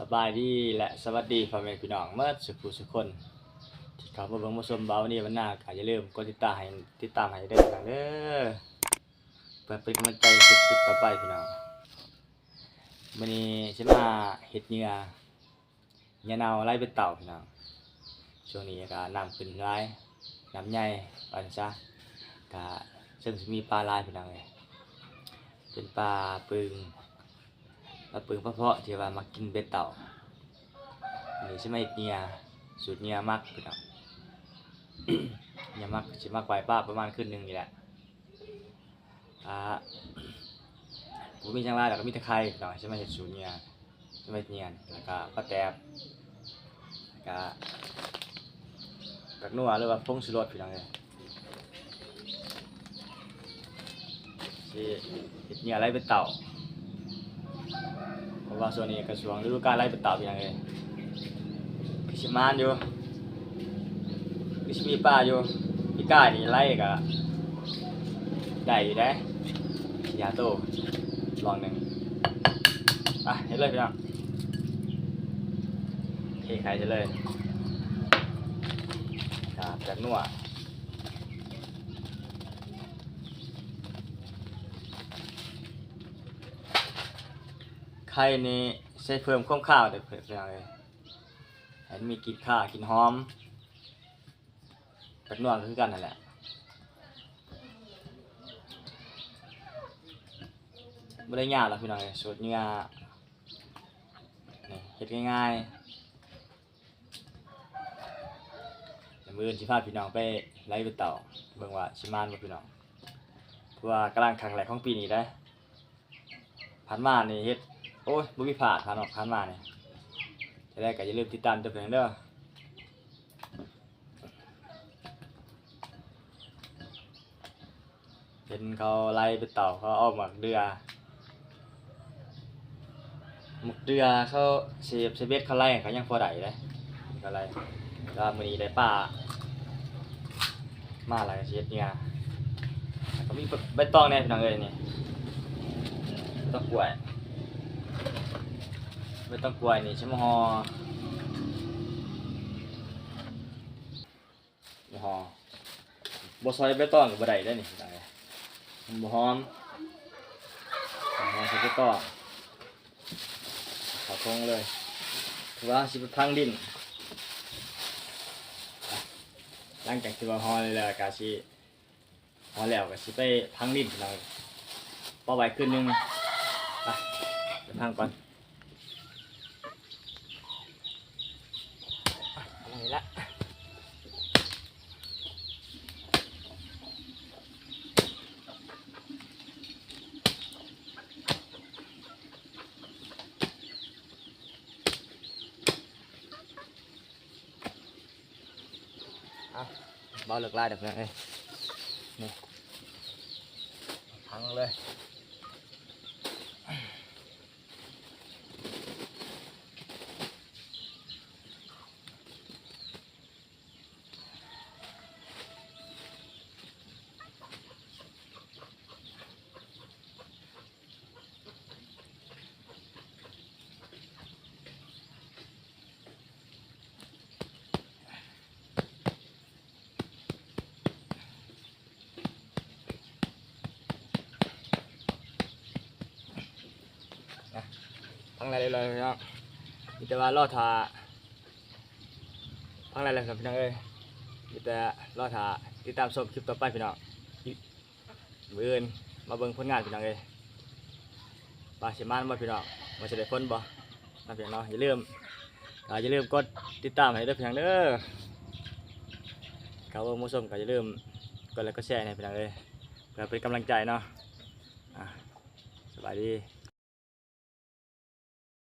สบายดีและสวัสดีพ่อแม่พี่น้องเมื่อสุขผู้สุคนที่เขามาเบิ่งมาชมเบานี่วันหน้าก็อย่าลืมกดติดตามให้ติดตามให้เด้อพี่น้องเด้อเพื่อเป็นกำลังใจคลิปคลิปต่อไปพี่น้องวันนี้ฉันมาเฮ็ดเหงื่อเหงื่อเน่าไล่เป็นเต่าพี่น้องช่วงนี้ก็น้ำขึ้นหลายน้ำใหญ่ว่าจังซะก็ซึ่งมีปลาลายพี่น้องเอ้ยเป็นปลาปึง ปลาปึงเพาะๆที่ว่ามากินเบ็ดเต่าอันนี้ใช่ไหมเนียสูตรเนียมักพี่น้องเนียมักสิมักไวป้าประมาณครึ่งหนึ่งนี่แหละอ่าผมมีจังไรแล้วก็มีตะไคร้พี่น้องใช่ไหมเห็ดสูตรเนียใช่ไหมเนียแล้วก็ปลาแตบแล้วก็กักนัวหรือว่าพงชูรสพี่น้องเลยสิเห็ดเนียอะไรเป็นเต่า ราะว่าส่วนนี้กระทรวงฤดูกาลไล่เป็นเต่าเป็นยังไงพิชิมานอยู่พิชิมีป้าอยู่พี่ก้านี่ไล่กะได้อยู่ได้ยาโตลองหนึ่งอะเห็นเลยพี่น้องเทไข่จะเลยครับจากนัว ไข่นี่ใช้เพิ่มข้มข้าวเด็กเพื่อเลยเห็นมีกลินข้าวกลินหอมจากนัวก็คือกันนั่นแหละไม่ได้ยากหรอกพี่น้องเลยสูตรเนื้อนี่เฮ็ดง่ายๆเดี๋ยมืออนสิพาพี่น้องไปไล่เป็นเต่าเบิ่งว่าชิมานบ่พี่น้องเพราะว่ากำลังครั้งแรกของปีนี้ได้ผ่านมานี่เฮ็ด โอ้ยบ่มีผ่าดผ่านออกผ่านมาเนี่ยจะได้ก็อย่าลืมติดตามตัวเองเด้อเห็นเขาไล่ไปต่าเขาเอาหมักเดือหมักเดือเขาเสียบเซเบสเขาไล่เขายังพอได้เลยก็ไล่แล้วมือนี้ได้ป้ามาอะไรเสียดเนี่ยแล้วก็มีใบตองแน่พี่น้องเอ้ยนี่ใบตองกล้วย ไม่ต้องกลัวนี่ช่ไหมฮอบ่ฮอบซอยใบตองกับบได้ได้นี่ได้มันบ่หอมบ่หอมใส่ใบตองขาทงเลยถือว่าสิไปพังดินหลังจากที่ว่าฮอแล้วก็สิฮอแล้วก็สิไปพังดินพี่น้องพอไว้คืนนึงไปพังก่อน อะไรละเอาเบาเลิกลายเดี๋ยวเพื่อนเอ้ยนี่พังเลย พังอะไรเลยพี่น้องมีแต่ว่ารอทาพังอะไรเลยครับพี่น้องเอ้ยมีแต่รอทาติดตามชมคลิปต่อไปพี่น้องอีกมืออื่นมาเบิ่งผลงานพี่น้องเอ้ยปลาเชมานบ่พี่น้องมาจะได้พ้นบ่นะพี่น้องอย่าลืมอย่าลืมกดติดตามให้ด้วยพี่น้องเด้อเขาว่าผู้ชมก็อย่าลืมกดไลค์กดแชร์ให้พี่น้องเอ้ยเพื่อเป็นกำลังใจเนาะอะสบายดี